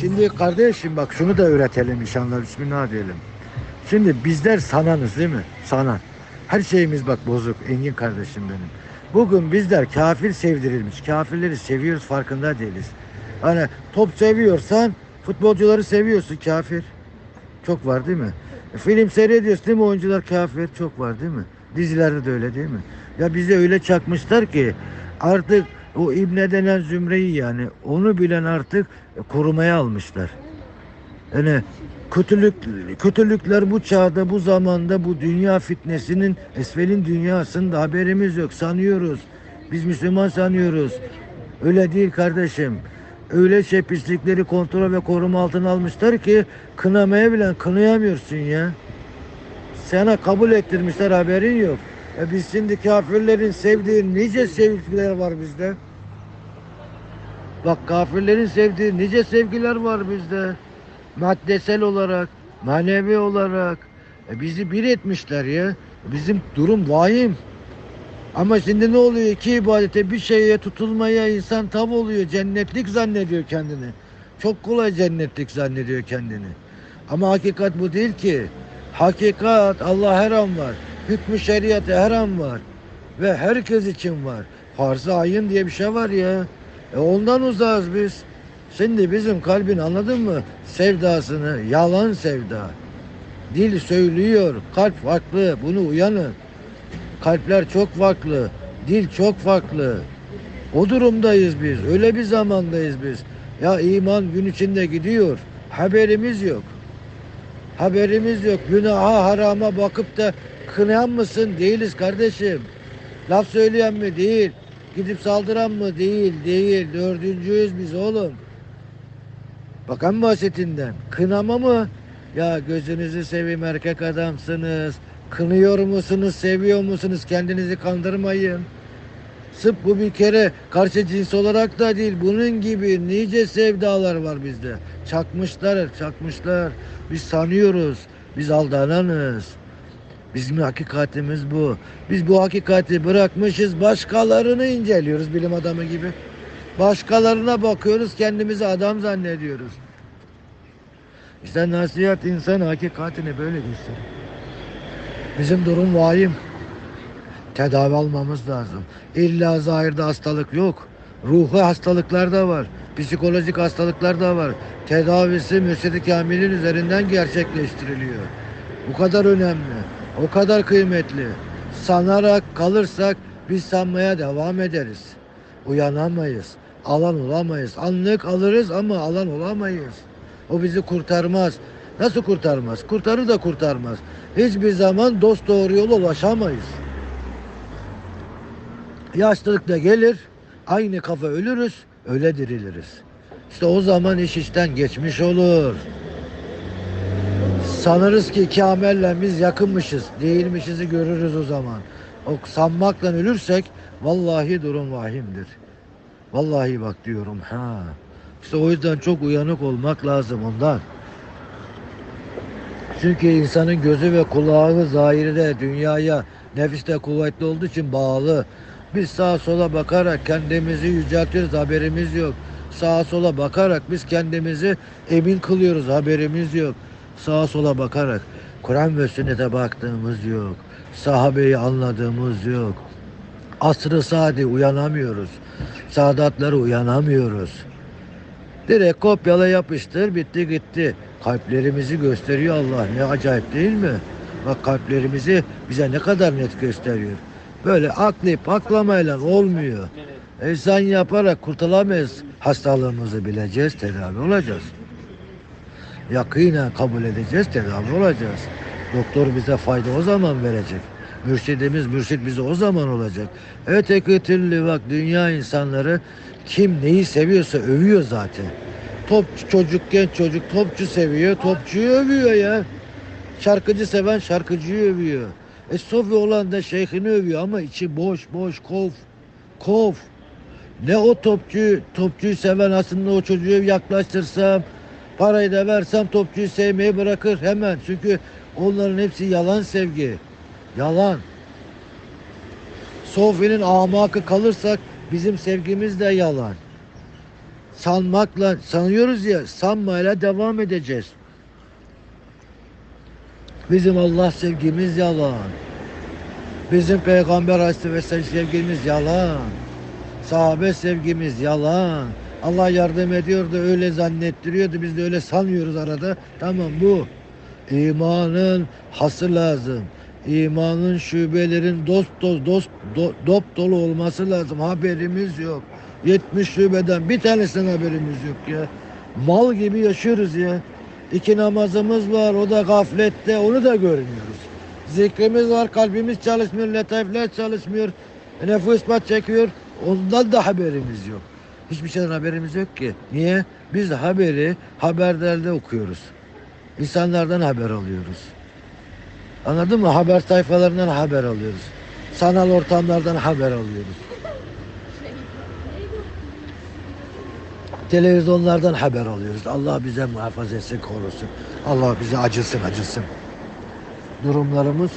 Şimdi kardeşim bak şunu da öğretelim inşallah bismillah diyelim. Şimdi bizler sananız değil mi? Sanan. Her şeyimiz bak bozuk Engin kardeşim benim. Bugün bizler kafir sevdirilmiş. Kafirleri seviyoruz farkında değiliz. Hani top seviyorsan futbolcuları seviyorsun kafir. Çok var değil mi? E, film seyrediyorsun değil mi oyuncular kafir çok var değil mi? Dizilerde de öyle değil mi? Ya bize öyle çakmışlar ki artık o İbne denen zümreyi yani onu bilen artık korumaya almışlar. Yani kötülük kötülükler bu çağda bu zamanda bu dünya fitnesinin esfelin dünyasında haberimiz yok sanıyoruz. Biz Müslüman sanıyoruz. Öyle değil kardeşim. Öyle şey pislikleri kontrol ve koruma altına almışlar ki kınamaya bile kınayamıyorsun ya. Sana kabul ettirmişler haberin yok. E biz şimdi kafirlerin sevdiği nice sevgiler var bizde. Bak kafirlerin sevdiği nice sevgiler var bizde. Maddesel olarak, manevi olarak. E bizi bir etmişler ya. Bizim durum vahim. Ama şimdi ne oluyor? İki ibadete bir şeye tutulmaya insan tav oluyor. Cennetlik zannediyor kendini. Çok kolay cennetlik zannediyor kendini. Ama hakikat bu değil ki. Hakikat Allah her an var. Hükmü şeriatı her an var. Ve herkes için var. Farz-ı ayın diye bir şey var ya. E ondan uzağız biz. Şimdi bizim kalbin anladın mı? Sevdasını, yalan sevda. Dil söylüyor, kalp farklı. Bunu uyanın. Kalpler çok farklı. Dil çok farklı. O durumdayız biz. Öyle bir zamandayız biz. Ya iman gün içinde gidiyor. Haberimiz yok. Haberimiz yok. Günaha harama bakıp da kınayan mısın? Değiliz kardeşim. Laf söyleyen mi? Değil. Gidip saldıran mı? Değil. Değil. Dördüncüyüz biz oğlum. Bak en basitinden. Kınama mı? Ya gözünüzü seveyim erkek adamsınız. Kınıyor musunuz? Seviyor musunuz? Kendinizi kandırmayın. Sırf bu bir kere karşı cins olarak da değil. Bunun gibi nice sevdalar var bizde. Çakmışlar, çakmışlar. Biz sanıyoruz. Biz aldananız. Bizim hakikatimiz bu. Biz bu hakikati bırakmışız. Başkalarını inceliyoruz bilim adamı gibi. Başkalarına bakıyoruz. Kendimizi adam zannediyoruz. İşte nasihat insan hakikatini böyle gösterir. Bizim durum vahim. Tedavi almamız lazım. İlla zahirde hastalık yok. Ruhu hastalıklar da var. Psikolojik hastalıklar da var. Tedavisi mürşid-i kamilin üzerinden gerçekleştiriliyor. Bu kadar önemli. O kadar kıymetli. Sanarak kalırsak biz sanmaya devam ederiz. Uyanamayız. Alan olamayız. Anlık alırız ama alan olamayız. O bizi kurtarmaz. Nasıl kurtarmaz? Kurtarır da kurtarmaz. Hiçbir zaman dost doğru yola ulaşamayız. Yaşlılık da gelir, aynı kafa ölürüz, öyle diriliriz. İşte o zaman iş işten geçmiş olur. Sanırız ki iki amelle biz yakınmışız, değilmişizi görürüz o zaman. O sanmakla ölürsek vallahi durum vahimdir. Vallahi bak diyorum ha. İşte o yüzden çok uyanık olmak lazım ondan. Çünkü insanın gözü ve kulağı zahirde dünyaya nefiste kuvvetli olduğu için bağlı. Biz sağa sola bakarak kendimizi yüceltiyoruz haberimiz yok. Sağa sola bakarak biz kendimizi emin kılıyoruz haberimiz yok. Sağa sola bakarak Kur'an ve sünnete baktığımız yok. Sahabeyi anladığımız yok. Asrı saadi uyanamıyoruz. Sadatları uyanamıyoruz. Direkt kopyala yapıştır bitti gitti. Kalplerimizi gösteriyor Allah. Ne acayip değil mi? Bak kalplerimizi bize ne kadar net gösteriyor. Böyle aklayıp aklamayla olmuyor. İnsan yaparak kurtulamayız. Hastalığımızı bileceğiz, tedavi olacağız. Yakinen kabul edeceğiz, tedavi olacağız. Doktor bize fayda o zaman verecek. Mürşidimiz, mürşit bize o zaman olacak. Öteki türlü bak dünya insanları kim neyi seviyorsa övüyor zaten. Topçu çocuk, genç çocuk topçu seviyor, topçuyu övüyor ya. Şarkıcı seven şarkıcıyı övüyor. E Sofi olan da şeyhini övüyor ama içi boş boş kov. Kov. Ne o topçu, topçuyu seven aslında o çocuğu yaklaştırsam, parayı da versem topçuyu sevmeyi bırakır hemen. Çünkü onların hepsi yalan sevgi. Yalan. Sofi'nin amakı kalırsak bizim sevgimiz de yalan. sanmakla sanıyoruz ya sanmayla devam edeceğiz. Bizim Allah sevgimiz yalan. Bizim Peygamber Aleyhisselam sevgimiz yalan. Sahabe sevgimiz yalan. Allah yardım ediyor da öyle zannettiriyordu. Biz de öyle sanıyoruz arada. Tamam bu. İmanın hası lazım. İmanın şubelerin dost dost dost do, dop dolu olması lazım. Haberimiz yok. 70 şubeden bir tanesinden haberimiz yok ya. Mal gibi yaşıyoruz ya. İki namazımız var. O da gaflette. Onu da görmüyoruz. Zikrimiz var. Kalbimiz çalışmıyor. Letaifler çalışmıyor. Nefis bat çekiyor. Ondan da haberimiz yok. Hiçbir şeyden haberimiz yok ki. Niye? Biz haberi haberlerde okuyoruz. İnsanlardan haber alıyoruz. Anladın mı? Haber sayfalarından haber alıyoruz. Sanal ortamlardan haber alıyoruz. Televizyonlardan haber alıyoruz. Allah bize muhafaza etsin, korusun. Allah bize acısın, acısın. Durumlarımız